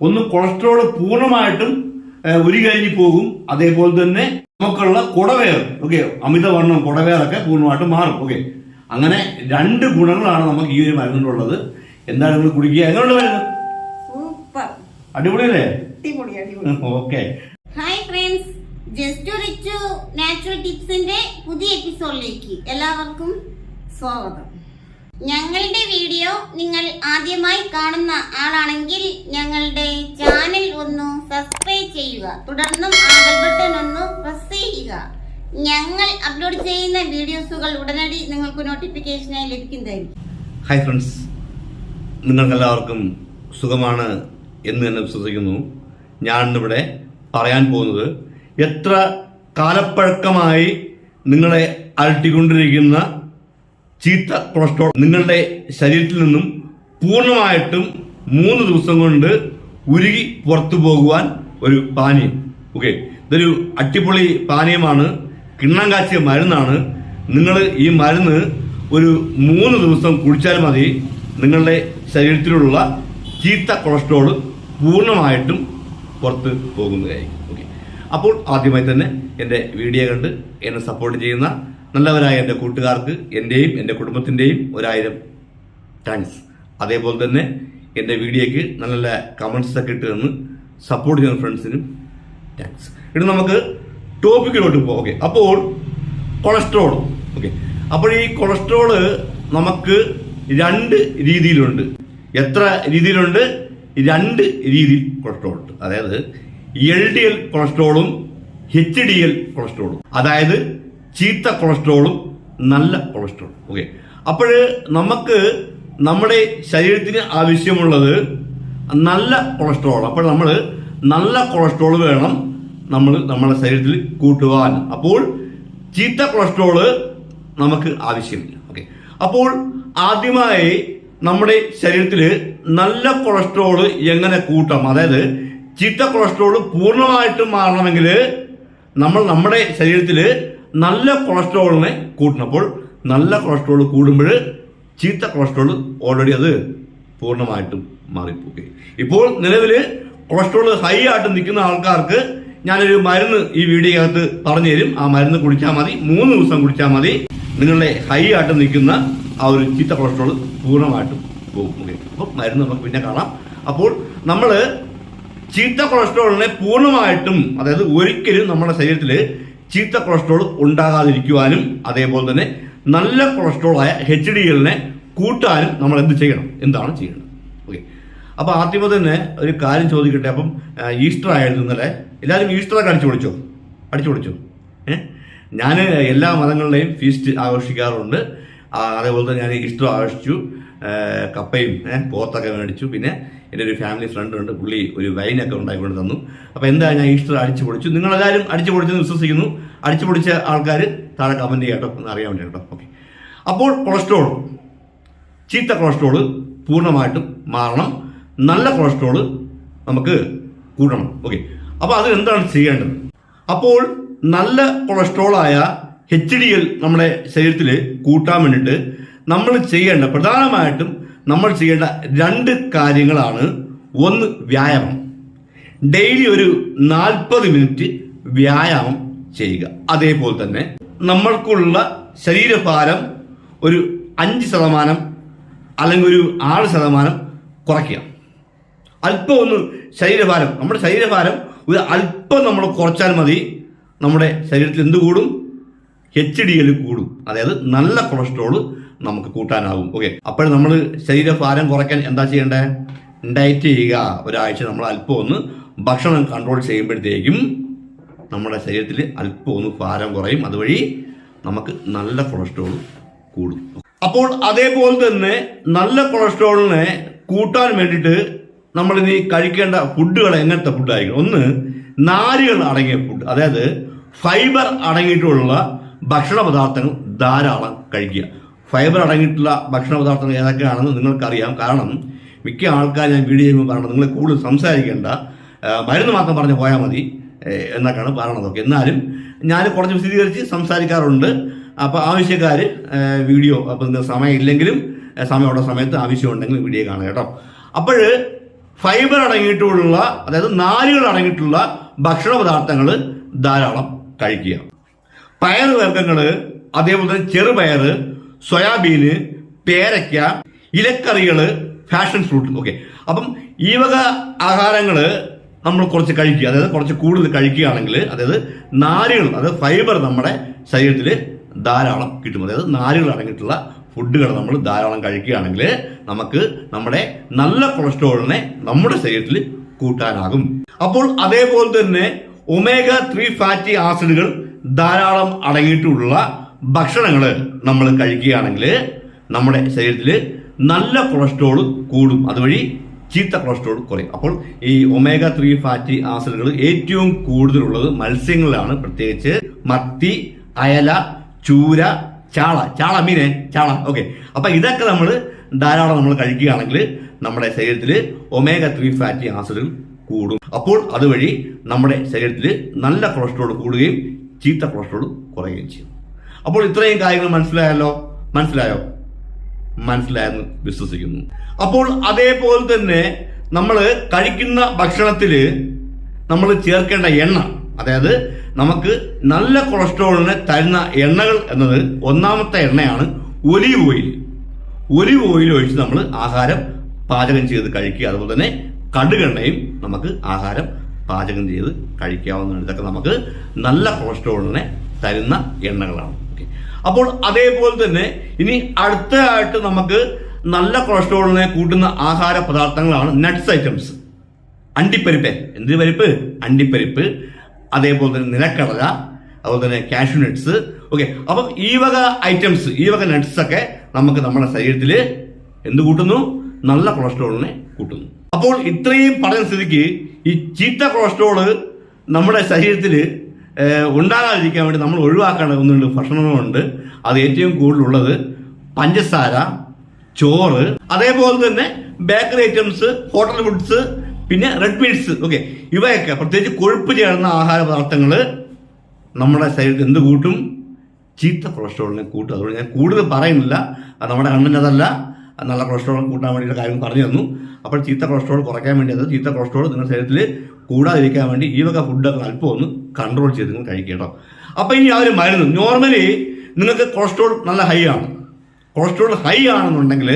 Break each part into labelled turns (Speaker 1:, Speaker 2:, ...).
Speaker 1: ഒന്ന് കൊളസ്ട്രോൾ പൂർണമായിട്ടും ഉരുകഴിഞ്ഞു പോകും അതേപോലെ തന്നെ നമുക്കുള്ള കുടവേർ ഓക്കെ അമിതവർണം കുടവേറൊക്കെ പൂർണമായിട്ടും മാറും ഓക്കെ അങ്ങനെ രണ്ട് ഗുണങ്ങളാണ് നമുക്ക് ഈ ഒരു മരുന്നിനുള്ളത്. എന്താണ് നിങ്ങൾ കുടിക്കുക? എങ്ങനെയുള്ള മരുന്ന്?
Speaker 2: സൂപ്പർ.
Speaker 1: അടിപൊളിയല്ലേ?
Speaker 2: അടിപൊളി അടിപൊളി.
Speaker 1: Okay
Speaker 3: hi friends just Richu natural ടിപ്സിന്റെ പുതിയ എപ്പിസോഡിലേക്ക് എല്ലാവർക്കും സ്വാഗതം. ഞങ്ങളുടെ വീഡിയോ നിങ്ങൾ ആദ്യമായി കാണുന്ന ആളാണെങ്കിൽ ഞങ്ങളുടെ ചാനൽ ഒന്ന് സബ്സ്ക്രൈബ് ചെയ്യുക. തുടർന്നും ആ ബെൽ ബട്ടൺ ഒന്ന് പ്രസ് ചെയ്യുക. ഞങ്ങൾ അപ്ലോഡ് ചെയ്യുന്ന വീഡിയോസുകൾ ഉടനടി നിങ്ങൾക്ക് നോട്ടിഫിക്കേഷനായി ലഭിക്കുന്നതായിരിക്കും.
Speaker 1: ഹായ് ഫ്രണ്ട്സ് നിങ്ങൾക്കെല്ലാവർക്കും സുഖമാണ് എന്ന് തന്നെ വിശ്വസിക്കുന്നു. ഞാൻ ഇന്നിവിടെ പറയാൻ പോകുന്നത് എത്ര കാലപ്പഴക്കമായി നിങ്ങളെ അലട്ടിക്കൊണ്ടിരിക്കുന്ന ചീത്ത കൊളസ്ട്രോൾ നിങ്ങളുടെ ശരീരത്തിൽ നിന്നും പൂർണമായിട്ടും മൂന്ന് ദിവസം കൊണ്ട് ഉരുകി പുറത്തു പോകുവാൻ ഒരു പാനീയം. ഓക്കെ ഇതൊരു അടിപൊളി പാനീയമാണ്. കിണ്ണം കാച്ചിയ മരുന്നാണ്. നിങ്ങൾ ഈ മരുന്ന് ഒരു മൂന്ന് ദിവസം കുടിച്ചാൽ മതി. നിങ്ങളുടെ ശരീരത്തിലുള്ള ചീത്ത കൊളസ്ട്രോൾ പൂർണമായിട്ടും പുറത്ത് പോകുന്നതായിരിക്കും. ഓക്കെ അപ്പോൾ ആദ്യമായി തന്നെ എന്റെ വീഡിയോ കണ്ട് എന്നെ സപ്പോർട്ട് ചെയ്യുന്ന നല്ലവരായ എന്റെ കൂട്ടുകാർക്ക് എന്റെയും എന്റെ കുടുംബത്തിന്റെയും ഒരായിരം താങ്ക്സ് അതേപോലെ തന്നെ എന്റെ വീഡിയോയ്ക്ക് നല്ല നല്ല കമൻസ് ഒക്കെ ഇട്ട് തന്ന് സപ്പോർട്ട് ചെയ്യുന്ന ഫ്രണ്ട്സിനും താങ്ക്സ് ഇനി നമുക്ക് ടോപ്പിക്കിലോട്ട് പോകാം ഓക്കെ അപ്പോൾ കൊളസ്ട്രോൾ ഓക്കെ അപ്പോൾ ഈ കൊളസ്ട്രോൾ നമുക്ക് രണ്ട് രീതിയിലുണ്ട്. എത്ര രീതിയിലുണ്ട്? രണ്ട് രീതി കൊളസ്ട്രോൾ ഉണ്ട്. അതായത് എൽ ഡി എൽ കൊളസ്ട്രോളും എച്ച് ഡി എൽ കൊളസ്ട്രോളും അതായത് ചീത്ത കൊളസ്ട്രോളും നല്ല കൊളസ്ട്രോളും. ഓക്കെ അപ്പോൾ നമുക്ക് നമ്മുടെ ശരീരത്തിന് ആവശ്യമുള്ളത് നല്ല കൊളസ്ട്രോൾ. അപ്പോൾ നമ്മൾ നല്ല കൊളസ്ട്രോൾ വേണം നമ്മൾ നമ്മുടെ ശരീരത്തിൽ കൂട്ടുവാൻ. അപ്പോൾ ചീത്ത കൊളസ്ട്രോൾ നമുക്ക് ആവശ്യമില്ല. ഓക്കെ അപ്പോൾ ആദ്യമായി നമ്മുടെ ശരീരത്തിൽ നല്ല കൊളസ്ട്രോൾ എങ്ങനെ കൂട്ടാം? അതായത് ചീത്ത കൊളസ്ട്രോൾ പൂർണമായിട്ടും മാറണമെങ്കിൽ നമ്മൾ നമ്മുടെ ശരീരത്തിൽ നല്ല കൊളസ്ട്രോളിനെ കൂട്ടണം നല്ല കൊളസ്ട്രോൾ കൂടുമ്പോൾ ചീത്ത കൊളസ്ട്രോൾ ഓൾറെഡി അത് പൂർണമായിട്ടും മാറിപ്പോയി ഇപ്പോൾ നിലവിൽ കൊളസ്ട്രോൾ ഹൈ ആയിട്ട് നിൽക്കുന്ന ആൾക്കാർക്ക് ഞാനൊരു മരുന്ന് ഈ വീഡിയോക്കകത്ത് പറഞ്ഞു തരും ആ മരുന്ന് കുടിച്ചാൽ മതി. മൂന്ന് ദിവസം കുടിച്ചാൽ മതി. നിങ്ങളുടെ ഹൈ ആയിട്ട് നിൽക്കുന്ന ആ ഒരു ചീത്ത കൊളസ്ട്രോൾ പൂർണമായിട്ടും പോകും. അപ്പോൾ മരുന്ന് നമുക്ക് പിന്നെ കാണാം. അപ്പോൾ നമ്മൾ ചീത്ത കൊളസ്ട്രോളിനെ പൂർണമായിട്ടും അതായത് ഒരിക്കലും നമ്മുടെ ശരീരത്തിൽ ചീത്ത കൊളസ്ട്രോൾ ഉണ്ടാകാതിരിക്കുവാനും അതേപോലെ തന്നെ നല്ല കൊളസ്ട്രോൾ ആയ എച്ച് ഡി എല്ലിനെ കൂട്ടാനും നമ്മൾ എന്ത് ചെയ്യണം? എന്താണ് ചെയ്യേണ്ടത്? ഓക്കെ അപ്പോൾ ആദ്യമേ തന്നെ ഒരു കാര്യം ചോദിക്കട്ടെ? അപ്പം ഈസ്റ്റർ ആയിരുന്നു ഇന്നലെ. എല്ലാവരും ഈസ്റ്ററൊക്കെ അടിച്ചു പൊളിച്ചോ? അടിച്ചു പൊളിച്ചോ? ഞാൻ എല്ലാ മതങ്ങളുടെയും ഫീസ്റ്റ് ആഘോഷിക്കാറുണ്ട്. അതേപോലെ തന്നെ ഞാൻ ഈസ്റ്റർ ആഘോഷിച്ചു. കപ്പയും പോത്തൊക്കെ മേടിച്ചു. പിന്നെ എന്റെ ഒരു ഫാമിലി ഫ്രണ്ട് ഉണ്ട് പുള്ളി ഒരു വൈനൊക്കെ ഉണ്ടായിക്കൊണ്ട് തന്നു. അപ്പോൾ എന്താ ഞാൻ ഈസ്റ്റർ അടിച്ചു പൊളിച്ചു? നിങ്ങളെല്ലാവരും അടിച്ചു പൊളിച്ചെന്ന് വിശ്വസിക്കുന്നു. അടിച്ചു പൊളിച്ച ആൾക്കാർ താഴെ കമന്റ് ചെയ്യാം കേട്ടോ. എന്ന് അറിയാൻ വേണ്ടി കേട്ടോ ഓക്കെ അപ്പോൾ കൊളസ്ട്രോൾ ചീത്ത കൊളസ്ട്രോൾ പൂർണമായിട്ടും മാറണം. നല്ല കൊളസ്ട്രോൾ നമുക്ക് കൂടണം ഓക്കെ അപ്പോൾ അത് എന്താണ് ചെയ്യേണ്ടത്? അപ്പോൾ നല്ല കൊളസ്ട്രോളായ എച്ച് ഡി എൽ നമ്മുടെ ശരീരത്തിൽ കൂട്ടാൻ വേണ്ടിയിട്ട് നമ്മൾ ചെയ്യേണ്ട പ്രധാനമായിട്ടും നമ്മൾ ചെയ്യേണ്ട രണ്ട് കാര്യങ്ങളാണ്. ഒന്ന് വ്യായാമം. ഡെയിലി ഒരു നാൽപ്പത് മിനിറ്റ് വ്യായാമം ചെയ്യുക. അതേപോലെ തന്നെ നമ്മൾക്കുള്ള ശരീരഭാരം ഒരു അഞ്ച് ശതമാനം അല്ലെങ്കിൽ ഒരു ആറ് ശതമാനം കുറയ്ക്കുക. അല്പം ഒന്ന് ശരീരഭാരം. നമ്മുടെ ശരീരഭാരം ഒരു അല്പം നമ്മൾ കുറച്ചാൽ മതി. നമ്മുടെ ശരീരത്തിൽ എന്ത് കൂടും? എച്ച് ഡി എൽ കൂടും. അതായത് നല്ല കൊളസ്ട്രോൾ നമുക്ക് കൂട്ടാനാവും ഓക്കെ അപ്പോൾ നമ്മൾ ശരീരഭാരം കുറയ്ക്കാൻ എന്താ ചെയ്യേണ്ടത് ഡയറ്റ് ചെയ്യുക. ഒരാഴ്ച നമ്മൾ അല്പം ഒന്ന് ഭക്ഷണം കൺട്രോൾ ചെയ്യുമ്പോഴത്തേക്കും നമ്മുടെ ശരീരത്തിൽ അല്പം ഒന്ന് ഭാരം കുറയും. അതുവഴി നമുക്ക് നല്ല കൊളസ്ട്രോൾ കൂടും. അപ്പോൾ അതേപോലെ തന്നെ നല്ല കൊളസ്ട്രോളിനെ കൂട്ടാൻ വേണ്ടിയിട്ട് നമ്മൾ ഇനി കഴിക്കേണ്ട ഫുഡുകൾ എങ്ങനത്തെ ഫുഡായിരിക്കും ഒന്ന് നാരുകൾ അടങ്ങിയ ഫുഡ് അതായത് ഫൈബർ അടങ്ങിയിട്ടുള്ള ഭക്ഷണ പദാർത്ഥങ്ങൾ ധാരാളം കഴിക്കുക. ഫൈബർ അടങ്ങിയിട്ടുള്ള ഭക്ഷണ പദാർത്ഥങ്ങൾ ഏതൊക്കെയാണെന്ന് നിങ്ങൾക്കറിയാം. കാരണം മിക്ക ആൾക്കാർ ഞാൻ വീഡിയോ ചെയ്യുമ്പോൾ പറഞ്ഞത് നിങ്ങൾ കൂടുതൽ സംസാരിക്കേണ്ട മരുന്ന് മാത്രം പറഞ്ഞ് പോയാൽ മതി എന്നൊക്കെയാണ് പറയണതൊക്കെ എന്നാലും ഞാൻ കുറച്ച് വിശദീകരിച്ച് സംസാരിക്കാറുണ്ട്. അപ്പോൾ ആവശ്യക്കാർ വീഡിയോ അപ്പോൾ സമയം ഏ, സമയമുള്ള സമയത്ത് ആവശ്യമുണ്ടെങ്കിൽ വീഡിയോ കാണുക കേട്ടോ. അപ്പോൾ ഫൈബർ അടങ്ങിയിട്ടുള്ള അതായത് നാരുകൾ അടങ്ങിയിട്ടുള്ള ഭക്ഷണ പദാർത്ഥങ്ങൾ ധാരാളം കഴിക്കുക. പയർ വർഗങ്ങൾ അതേപോലെ തന്നെ ചെറുപയറ് സോയാബീന് പേരയ്ക്ക ഇലക്കറികൾ ഫാഷൻ ഫ്രൂട്ട് ഓക്കെ അപ്പം ഈ വക ആഹാരങ്ങൾ നമ്മൾ കുറച്ച് കഴിക്കുക. അതായത് കുറച്ച് കൂടുതൽ കഴിക്കുകയാണെങ്കിൽ അതായത് നാരുകൾ അതായത് ഫൈബർ നമ്മുടെ ശരീരത്തിൽ ധാരാളം കിട്ടും. അതായത് നാരുകൾ അടങ്ങിയിട്ടുള്ള ഫുഡുകൾ നമ്മൾ ധാരാളം കഴിക്കുകയാണെങ്കിൽ നമുക്ക് നമ്മുടെ നല്ല കൊളസ്ട്രോളിനെ നമ്മുടെ ശരീരത്തിൽ കൂട്ടാനാകും. അപ്പോൾ അതേപോലെ തന്നെ ഒമേഗ ത്രീ ഫാറ്റി ആസിഡുകൾ ധാരാളം അടങ്ങിയിട്ടുള്ള ഭക്ഷണങ്ങൾ നമ്മൾ കഴിക്കുകയാണെങ്കിൽ നമ്മുടെ ശരീരത്തിൽ നല്ല കൊളസ്ട്രോൾ കൂടും. അതുവഴി ചീത്ത കൊളസ്ട്രോൾ കുറയും. അപ്പോൾ ഈ ഒമേഗ ത്രീ ഫാറ്റി ആസിഡുകൾ ഏറ്റവും കൂടുതലുള്ളത് മത്സ്യങ്ങളിലാണ്. പ്രത്യേകിച്ച് മത്തി അയല ചൂര ചാള. ചാള മീനെ ചാള. ഓക്കെ. അപ്പൊ ഇതൊക്കെ നമ്മൾ ധാരാളം നമ്മൾ കഴിക്കുകയാണെങ്കിൽ നമ്മുടെ ശരീരത്തിൽ ഒമേഗ ത്രീ ഫാറ്റി ആസിഡുകൾ കൂടും. അപ്പോൾ അതുവഴി നമ്മുടെ ശരീരത്തിൽ നല്ല കൊളസ്ട്രോൾ കൂടുകയും ചീത്ത കൊളസ്ട്രോൾ കുറയുകയും ചെയ്യും. അപ്പോൾ ഇത്രയും കാര്യങ്ങൾ മനസ്സിലായല്ലോ? മനസ്സിലായോ? മനസ്സിലായെന്ന് വിശ്വസിക്കുന്നു. അപ്പോൾ അതേപോലെ തന്നെ നമ്മൾ കഴിക്കുന്ന ഭക്ഷണത്തിൽ നമ്മൾ ചേർക്കേണ്ട എണ്ണ അതായത് നമുക്ക് നല്ല കൊളസ്ട്രോളിനെ തരുന്ന എണ്ണകൾ എന്നത് ഒന്നാമത്തെ എണ്ണയാണ് ഒലിവ് ഓയിൽ. ഒലിവ് ഓയിൽ ഒഴിച്ച് നമ്മൾ ആഹാരം പാചകം ചെയ്ത് കഴിക്കുക. അതുപോലെ തന്നെ കടുകെണ്ണയും നമുക്ക് ആഹാരം പാചകം ചെയ്ത് കഴിക്കാവുന്നതാണ്. ഇതൊക്കെ നമുക്ക് നല്ല കൊളസ്ട്രോളിനെ തരുന്ന എണ്ണകളാണ്. ഓക്കെ അപ്പോൾ അതേപോലെ തന്നെ ഇനി അടുത്തതായിട്ട് നമുക്ക് നല്ല കൊളസ്ട്രോളിനെ കൂട്ടുന്ന ആഹാര പദാർത്ഥങ്ങളാണ് നട്ട്സ് ഐറ്റംസ് അണ്ടിപ്പരിപ്പ്. എന്ത് പരിപ്പ്? അണ്ടിപ്പരിപ്പ്. അതേപോലെ തന്നെ നിലക്കടല. അതുപോലെ തന്നെ കാഷ്യൂ നട്ട്സ് ഓക്കെ അപ്പം ഈ വക ഐറ്റംസ് ഈ വക നട്ട്സ് ഒക്കെ നമുക്ക് നമ്മുടെ ശരീരത്തിൽ എന്ത് കൂട്ടുന്നു? നല്ല കൊളസ്ട്രോളിനെ കൂട്ടുന്നു. അപ്പോൾ ഇത്രയും പറഞ്ഞ സ്ഥിതിക്ക് ഈ ചീത്ത കൊളസ്ട്രോൾ നമ്മുടെ ശരീരത്തിൽ ഉണ്ടാകാതിരിക്കാൻ വേണ്ടി നമ്മൾ ഒഴിവാക്കേണ്ട ഒന്നുണ്ട് ഭക്ഷണങ്ങളുണ്ട്. അത് ഏറ്റവും കൂടുതലുള്ളത് പഞ്ചസാര ചോറ് അതേപോലെ തന്നെ ബേക്കറി ഐറ്റംസ് ഹോട്ടൽ ഫുഡ്സ് പിന്നെ റെഡ് മീറ്റ്സ് ഓക്കെ ഇവയൊക്കെ പ്രത്യേകിച്ച് കൊഴുപ്പ് ചേർന്ന ആഹാര പദാർത്ഥങ്ങൾ നമ്മുടെ ശരീരത്തിൽ എന്ത് കൂട്ടും? ചീത്ത കൊളസ്ട്രോളിനെ കൂട്ടും. അതുകൊണ്ട് ഞാൻ കൂടുതൽ പറയുന്നില്ല. അത് നമ്മുടെ കണ്ണിന്റെ അതല്ല അത് നല്ല കൊളസ്ട്രോൾ കൂട്ടാൻ വേണ്ടിയിട്ട് കാര്യം പറഞ്ഞു തന്നു. അപ്പോൾ ചീത്ത കൊളസ്ട്രോൾ കുറയ്ക്കാൻ വേണ്ടി അത് ചീത്ത കൊളസ്ട്രോൾ നിങ്ങളുടെ ശരീരത്തിൽ കൂടാതിരിക്കാൻ വേണ്ടി ഈ വക ഫുഡൊക്കെ അല്പം ഒന്ന് കൺട്രോൾ ചെയ്ത് നിങ്ങൾ കഴിക്കുക കേട്ടോ. അപ്പോൾ ഇനി ആ ഒരു മരുന്ന്. നോർമലി നിങ്ങൾക്ക് കൊളസ്ട്രോൾ നല്ല ഹൈ ആണ്. കൊളസ്ട്രോൾ ഹൈ ആണെന്നുണ്ടെങ്കിൽ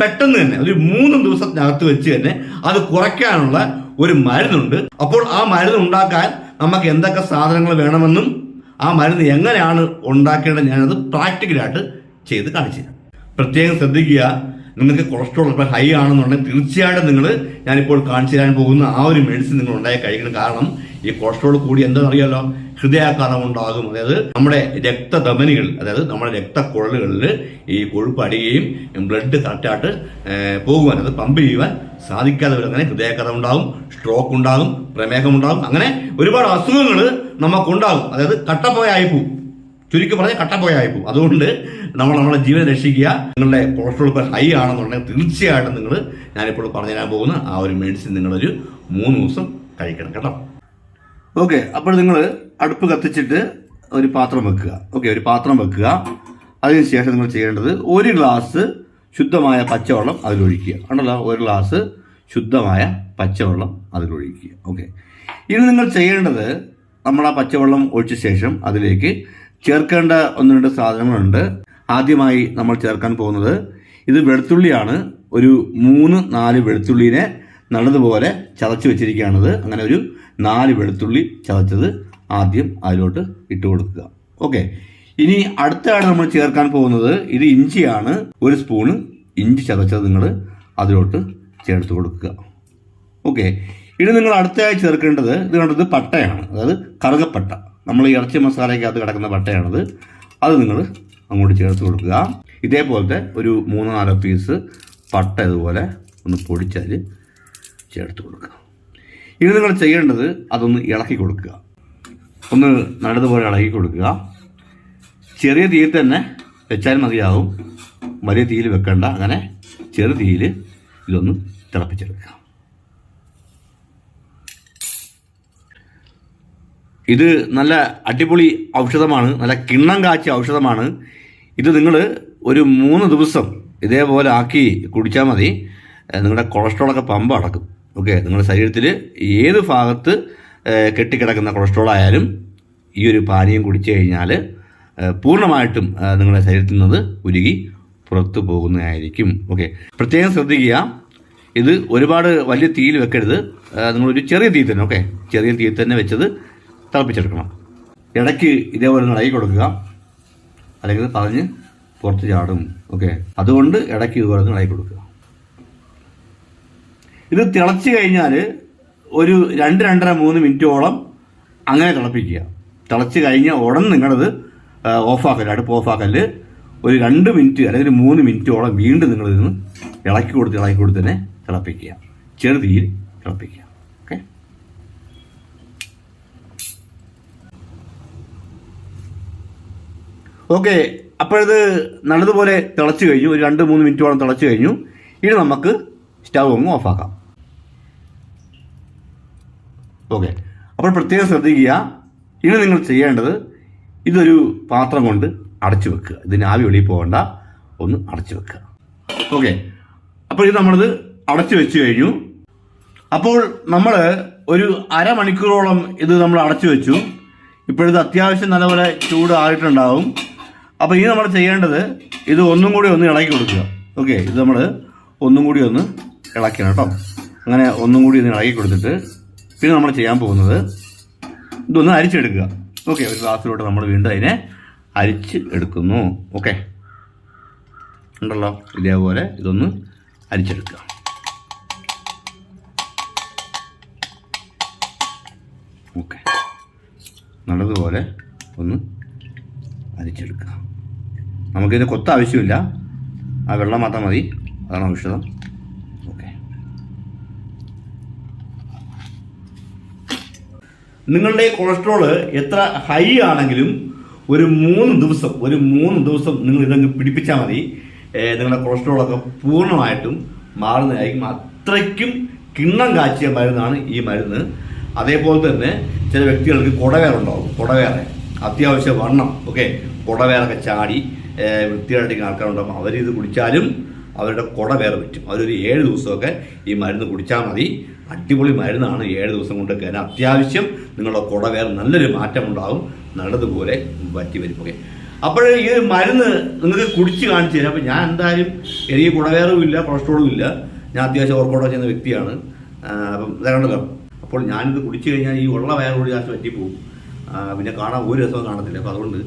Speaker 1: പെട്ടെന്ന് തന്നെ ഒരു മൂന്ന് ദിവസത്തിനകത്ത് വെച്ച് തന്നെ അത് കുറയ്ക്കാനുള്ള ഒരു മരുന്നുണ്ട്. അപ്പോൾ ആ മരുന്ന് ഉണ്ടാക്കാൻ നമുക്ക് എന്തൊക്കെ സാധനങ്ങൾ വേണമെന്നും ആ മരുന്ന് എങ്ങനെയാണ് ഉണ്ടാക്കേണ്ടത് ഞാനത് പ്രാക്ടിക്കലായിട്ട് ചെയ്ത് കാണിച്ചു പ്രത്യേകം ശ്രദ്ധിക്കുക. നിങ്ങൾക്ക് കൊളസ്ട്രോൾ ഇപ്പോൾ ഹൈ ആണെന്നുണ്ടെങ്കിൽ തീർച്ചയായിട്ടും നിങ്ങൾ ഞാനിപ്പോൾ കാണിച്ചു തരാൻ പോകുന്ന ആ ഒരു മെഡിസിൻ നിങ്ങൾ ഉണ്ടായി കഴിക്കണം. കാരണം ഈ കൊളസ്ട്രോൾ കൂടി എന്താണെന്ന് അറിയാലോ ഹൃദയാഘാതം ഉണ്ടാകും. അതായത് നമ്മുടെ രക്തധമനികൾ അതായത് നമ്മുടെ രക്തക്കുഴലുകളിൽ ഈ കൊഴുപ്പ് അടിയുകയും ബ്ലഡ് കറക്റ്റായിട്ട് പോകുവാൻ അത് പമ്പ് ചെയ്യുവാൻ സാധിക്കാതെ വരും. അങ്ങനെ ഹൃദയാഘാതം ഉണ്ടാകും സ്ട്രോക്ക് ഉണ്ടാകും പ്രമേഹം ഉണ്ടാകും. അങ്ങനെ ഒരുപാട് അസുഖങ്ങൾ നമുക്കുണ്ടാകും അതായത് കട്ടപ്പോയായി പോകും ചുരുക്കി പറഞ്ഞാൽ കട്ടപ്പോയായി പോകും അതുകൊണ്ട് നമ്മൾ നമ്മുടെ ജീവൻ രക്ഷിക്കുക. നിങ്ങളുടെ കൊളസ്ട്രോൾ ഇപ്പോൾ ഹൈ ആണെന്നുണ്ടെങ്കിൽ തീർച്ചയായിട്ടും നിങ്ങൾ ഞാനിപ്പോൾ പറഞ്ഞു തരാൻ പോകുന്ന ആ ഒരു മെഡിസിൻ നിങ്ങളൊരു മൂന്ന് ദിവസം കഴിക്കണം കേട്ടോ. ഓക്കെ അപ്പോൾ നിങ്ങൾ അടുപ്പ് കത്തിച്ചിട്ട് ഒരു പാത്രം വെക്കുക. ഓക്കെ ഒരു പാത്രം വെക്കുക. അതിനുശേഷം നിങ്ങൾ ചെയ്യേണ്ടത് ഒരു ഗ്ലാസ് ശുദ്ധമായ പച്ചവെള്ളം അതിലൊഴിക്കുക. ഉണ്ടല്ലോ ഒരു ഗ്ലാസ് ശുദ്ധമായ പച്ചവെള്ളം അതിലൊഴിക്കുക. ഓക്കെ ഇനി നിങ്ങൾ ചെയ്യേണ്ടത് നമ്മൾ ആ പച്ചവെള്ളം ഒഴിച്ച ശേഷം അതിലേക്ക് ചേർക്കേണ്ട ഒന്ന് രണ്ട് സാധനങ്ങളുണ്ട്. ആദ്യമായി നമ്മൾ ചേർക്കാൻ പോകുന്നത് ഇത് വെളുത്തുള്ളിയാണ്. ഒരു മൂന്ന് നാല് വെളുത്തുള്ളിനെ നല്ലതുപോലെ ചതച്ച് വെച്ചിരിക്കുകയാണത്. അങ്ങനെ ഒരു നാല് വെളുത്തുള്ളി ചതച്ചത് ആദ്യം അതിലോട്ട് ഇട്ട് കൊടുക്കുക. ഓക്കെ. ഇനി അടുത്തയാണ് നമ്മൾ ചേർക്കാൻ പോകുന്നത് ഇത് ഇഞ്ചിയാണ്. ഒരു സ്പൂണ് ഇഞ്ചി ചതച്ചത് നിങ്ങൾ അതിലോട്ട് ചേർത്ത് കൊടുക്കുക. ഓക്കെ. ഇനി നിങ്ങൾ അടുത്തതായി ചേർക്കേണ്ടത് ഇത് കണ്ടത് പട്ടയാണ്. അതായത് കറുകപ്പട്ട. നമ്മൾ ഇറച്ചി മസാലയ്ക്കകത്ത് കിടക്കുന്ന പട്ടയാണത്. അത് നിങ്ങൾ അങ്ങോട്ട് ചേർത്ത് കൊടുക്കുക. ഇതേപോലത്തെ ഒരു മൂന്ന് നാലോ പീസ് പട്ട ഇതുപോലെ ഒന്ന് പൊടിച്ചാൽ ചേർത്ത് കൊടുക്കുക. ഇനി നിങ്ങൾ ചെയ്യേണ്ടത് അതൊന്ന് ഇളക്കി കൊടുക്കുക. ഒന്ന് നല്ലതുപോലെ ഇളക്കി കൊടുക്കുക. ചെറിയ തീയിൽ തന്നെ വെച്ചാൽ മതിയാവും. വലിയ തീയിൽ വെക്കണ്ട. അങ്ങനെ ചെറു തീയിൽ ഇതൊന്ന് തിളപ്പിച്ചെടുക്കുക. ഇത് നല്ല അടിപൊളി ഔഷധമാണ് നല്ല കിണ്ണം കാച്ചിയ ഔഷധമാണ്. ഇത് നിങ്ങൾ ഒരു മൂന്ന് ദിവസം ഇതേപോലെ ആക്കി കുടിച്ചാൽ മതി. നിങ്ങളുടെ കൊളസ്ട്രോളൊക്കെ പമ്പ് അടക്കും. ഓക്കെ നിങ്ങളുടെ ശരീരത്തിൽ ഏത് ഭാഗത്ത് കെട്ടിക്കിടക്കുന്ന കൊളസ്ട്രോൾ ആയാലും ഈ ഒരു പാനീയം കുടിച്ചു കഴിഞ്ഞാൽ പൂർണമായിട്ടും നിങ്ങളുടെ ശരീരത്തിൽ നിന്ന് ഉരുകി പുറത്തു പോകുന്നതായിരിക്കും. ഓക്കെ പ്രത്യേകം ശ്രദ്ധിക്കുക. ഇത് ഒരുപാട് വലിയ തീയിൽ വെക്കരുത്. നിങ്ങളൊരു ചെറിയ തീ തന്നെ. ഓക്കെ ചെറിയ തീ തന്നെ വെച്ചത് തിളപ്പിച്ചെടുക്കണം ഇടയ്ക്ക് ഇതേപോലെ ഒന്ന് ഇളകി കൊടുക്കുക. അല്ലെങ്കിൽ പറഞ്ഞ് പുറത്ത് ചാടും. ഓക്കെ? അതുകൊണ്ട് ഇടയ്ക്ക് ഇതുപോലെ ഒന്ന് ഇളകി കൊടുക്കുക. ഇത് തിളച്ച് കഴിഞ്ഞാൽ ഒരു രണ്ട് രണ്ടര മൂന്ന് മിനിറ്റോളം അങ്ങനെ തിളപ്പിക്കുക. തിളച്ച് കഴിഞ്ഞ ഉടൻ നിങ്ങളത് ഓഫാക്കൽ അടുപ്പ് ഓഫാക്കൽ ഒരു രണ്ട് മിനിറ്റ് അല്ലെങ്കിൽ ഒരു മൂന്ന് മിനിറ്റോളം വീണ്ടും നിങ്ങൾ ഇതിന് ഇളക്കി കൊടുത്ത് ഇളക്കി കൊടുത്ത് തന്നെ തിളപ്പിക്കുക. ചെറുതീയിൽ തിളപ്പിക്കുക. ഓക്കെ അപ്പോഴത് നല്ലതുപോലെ തിളച്ച് കഴിഞ്ഞു. ഒരു രണ്ട് മൂന്ന് മിനിറ്റോളം തിളച്ച് കഴിഞ്ഞു. ഇനി നമുക്ക് സ്റ്റവ് അങ്ങ് ഓഫാക്കാം ഓക്കെ അപ്പോൾ പ്രത്യേകം ശ്രദ്ധിക്കുക. ഇനി നിങ്ങൾ ചെയ്യേണ്ടത് ഇതൊരു പാത്രം കൊണ്ട് അടച്ചു വെക്കുക. ഇതിന് ആവി വെളിയിൽ പോകണ്ട. ഒന്ന് അടച്ചു വെക്കുക. ഓക്കെ അപ്പോൾ ഇത് നമ്മളിത് അടച്ചു വെച്ച് കഴിഞ്ഞു. അപ്പോൾ നമ്മൾ ഒരു അരമണിക്കൂറോളം ഇത് നമ്മൾ അടച്ചു വെച്ചു. ഇപ്പോഴിത് അത്യാവശ്യം നല്ലപോലെ ചൂട് ആയിട്ടുണ്ടാവും അപ്പോൾ ഇനി നമ്മൾ ചെയ്യേണ്ടത് ഇത് ഒന്നും കൂടി ഒന്ന് ഇളക്കി കൊടുക്കുക. ഓക്കെ ഇത് നമ്മൾ ഒന്നും കൂടി ഒന്ന് ഇളക്കണം കേട്ടോ. അങ്ങനെ ഒന്നും കൂടി ഒന്ന് ഇളക്കി കൊടുത്തിട്ട് പിന്നെ നമ്മൾ ചെയ്യാൻ പോകുന്നത് ഇതൊന്ന് അരിച്ചെടുക്കുക. ഓക്കെ ഒരു ഗ്ലാസ്സിലോട്ട് നമ്മൾ വീണ്ടും അതിനെ അരിച്ച് എടുക്കുന്നു. ഓക്കെ ഉണ്ടല്ലോ? ഇതേപോലെ ഇതൊന്ന് അരിച്ചെടുക്കുക. ഓക്കെ നല്ലതുപോലെ ഒന്ന് അരിച്ചെടുക്കുക. നമുക്കിത് കൊത്ത ആവശ്യമില്ല. ആ വെള്ളം മാത്രം മതി. അതാണ് ഔഷധം. ഓക്കെ. നിങ്ങളുടെ കൊളസ്ട്രോൾ എത്ര ഹൈ ആണെങ്കിലും ഒരു മൂന്ന് ദിവസം ഒരു മൂന്ന് ദിവസം നിങ്ങൾ ഇതങ്ങ് പിടിപ്പിച്ചാൽ മതി. നിങ്ങളുടെ കൊളസ്ട്രോളൊക്കെ പൂർണമായിട്ടും മാറുന്നതായിരിക്കും. അത്രയ്ക്കും കിണ്ണം കാച്ചിയ മരുന്നാണ് ഈ മരുന്ന്. അതേപോലെ തന്നെ ചില വ്യക്തികൾക്ക് കുടവേറുണ്ടാവും. കുടവേറെ. അത്യാവശ്യ വണ്ണം. ഓക്കെ. കുടവേറൊക്കെ ചാടി വൃത്തിയായിട്ടിരിക്കുന്ന അവർ അവരിത് കുടിച്ചാലും അവരുടെ കുട വേറെ പറ്റും. അവരൊരു ഏഴ് ദിവസമൊക്കെ ഈ മരുന്ന് കുടിച്ചാൽ മതി. അടിപൊളി മരുന്നാണ് ഏഴ് ദിവസം കൊണ്ട് കയറാൻ അത്യാവശ്യം നിങ്ങളുടെ കുട വേറെ നല്ലൊരു മാറ്റം ഉണ്ടാകും നല്ലതുപോലെ പറ്റി വരും. ഓക്കെ. അപ്പോൾ ഈ മരുന്ന് നിങ്ങൾക്ക് കുടിച്ച് കാണിച്ചു തരാം. അപ്പോൾ ഞാൻ എന്തായാലും എനിക്ക് കുടവേറും ഇല്ല കൊളസ്ട്രോളും ഇല്ല. ഞാൻ അത്യാവശ്യം ഓർക്കോട ചെയ്യുന്ന വ്യക്തിയാണ്. അപ്പം ഇതാണല്ലോ അപ്പോൾ ഞാനിത് കുടിച്ചു കഴിഞ്ഞാൽ ഈ ഉള്ള വയറുകൂടി ഞാൻ പറ്റിപ്പോവും പിന്നെ കാണാൻ ഒരു രസവും കാണത്തില്ല. അപ്പോൾ അതുകൊണ്ട്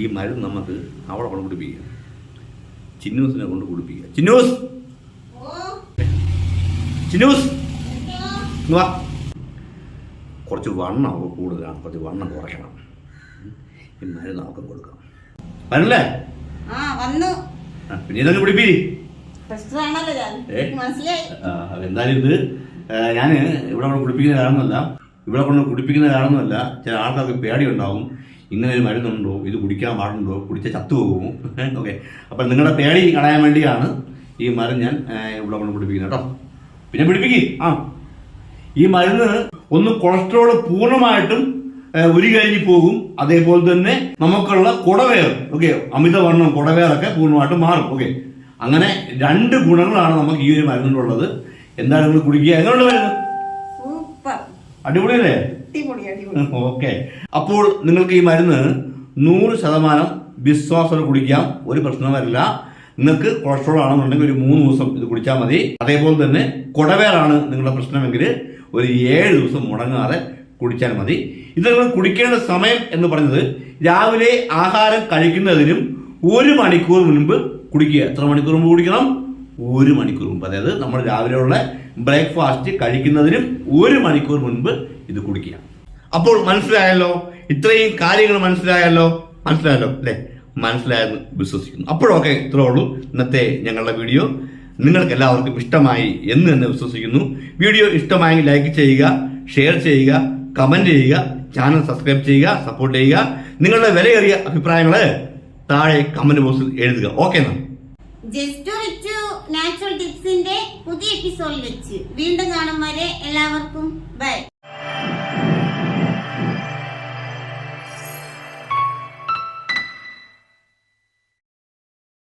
Speaker 1: ഈ മരുന്ന് നമുക്ക് അവളെ കൊണ്ട് കുടിപ്പിക്കുക. ചിന്നൂസിനെ കൊണ്ട് കുടിപ്പിക്കുക. ചിന്നൂസ്! ചിന്നൂസ്! വാ. കുറച്ച് വണ്ണം അവൾക്ക് കൂടുതലാണ്. കുറച്ച് വണ്ണം കുറയ്ക്കണം. ഈ മരുന്ന് അവൾക്ക് കൊടുക്കാം. വരല്ലേ പിന്നെ ഇതൊക്കെ പിടിപ്പി എന്തായാലും ഇത് ഞാൻ ഇവിടെ കൊണ്ട് കുടിപ്പിക്കുന്ന കാരണമല്ല ഇവിടെ കൊണ്ട് കുടിപ്പിക്കുന്ന കാരണമല്ല ചില ആൾക്കാർക്ക് പേടി ഉണ്ടാവും ഇങ്ങനെ ഒരു മരുന്നുണ്ടോ? ഇത് കുടിക്കാൻ പാടുണ്ടോ? കുടിച്ച ചത്തുപോകുമോ? ഓക്കെ അപ്പം നിങ്ങളുടെ പേടി കളയാൻ വേണ്ടിയാണ് ഈ മരുന്ന് ഞാൻ ഇവിടെ കൊണ്ട് പിടിപ്പിക്കുന്നത് കേട്ടോ. പിന്നെ പിടിപ്പിക്ക്. ആ. ഈ മരുന്ന് ഒന്ന് കൊളസ്ട്രോൾ പൂർണമായിട്ടും ഉരി കഴിഞ്ഞ് പോകും. അതേപോലെ തന്നെ നമുക്കുള്ള കുടവേർ. ഓക്കെ അമിതവർണം കുടവേറൊക്കെ പൂർണമായിട്ടും മാറും. ഓക്കെ അങ്ങനെ രണ്ട് ഗുണങ്ങളാണ് നമുക്ക് ഈ ഒരു മരുന്നിനുള്ളത്. എന്താണ് നിങ്ങൾ കുടിക്കുക? എങ്ങനെയുള്ള മരുന്ന്? അടിപൊളിയല്ലേ?
Speaker 2: അടിപൊളി അടിപൊളി
Speaker 1: ഓക്കെ. അപ്പോൾ നിങ്ങൾക്ക് ഈ മരുന്ന് നൂറ് ശതമാനം വിശ്വാസത്തോടെ കുടിക്കാം. ഒരു പ്രശ്നം വരില്ല. നിങ്ങൾക്ക് കൊളസ്ട്രോൾ ആണെന്നുണ്ടെങ്കിൽ ഒരു മൂന്ന് ദിവസം ഇത് കുടിച്ചാൽ മതി. അതേപോലെ തന്നെ കുടവേറാണ് നിങ്ങളുടെ പ്രശ്നമെങ്കിൽ ഒരു ഏഴ് ദിവസം മുടങ്ങാതെ കുടിച്ചാൽ മതി. ഇത് നിങ്ങൾ കുടിക്കേണ്ട സമയം എന്ന് പറയുന്നത് രാവിലെ ആഹാരം കഴിക്കുന്നതിനും ഒരു മണിക്കൂർ മുൻപ് കുടിക്കുക. എത്ര മണിക്കൂർ മുമ്പ് കുടിക്കണം? ഒരു മണിക്കൂർ മുമ്പ് അതായത് നമ്മൾ രാവിലെയുള്ള ബ്രേക്ക്ഫാസ്റ്റ് കഴിക്കുന്നതിനും ഒരു മണിക്കൂർ മുൻപ് ഇത് കുടിക്കുക. അപ്പോൾ മനസ്സിലായല്ലോ? ഇത്രയും കാര്യങ്ങൾ മനസ്സിലായല്ലോ? മനസ്സിലായല്ലോ അല്ലേ? മനസ്സിലായെന്ന് വിശ്വസിക്കുന്നു. അപ്പോഴൊക്കെ ഇത്രേ ഉള്ളൂ ഇന്നത്തെ ഞങ്ങളുടെ വീഡിയോ. നിങ്ങൾക്ക് എല്ലാവർക്കും ഇഷ്ടമായി എന്ന് തന്നെ വിശ്വസിക്കുന്നു. വീഡിയോ ഇഷ്ടമായെങ്കിൽ ലൈക്ക് ചെയ്യുക ഷെയർ ചെയ്യുക കമന്റ് ചെയ്യുക ചാനൽ സബ്സ്ക്രൈബ് ചെയ്യുക സപ്പോർട്ട് ചെയ്യുക. നിങ്ങളുടെ വിലയേറിയ അഭിപ്രായങ്ങൾ താഴെ കമന്റ് ബോക്സിൽ എഴുതുക. ഓക്കെ
Speaker 3: നാച്ചുറൽ ടിപ്സിന്റെ പുതിയ എപ്പിസോഡിൽ വെച്ച്. വീണ്ടും കാണും വരെ എല്ലാവർക്കും. ബൈ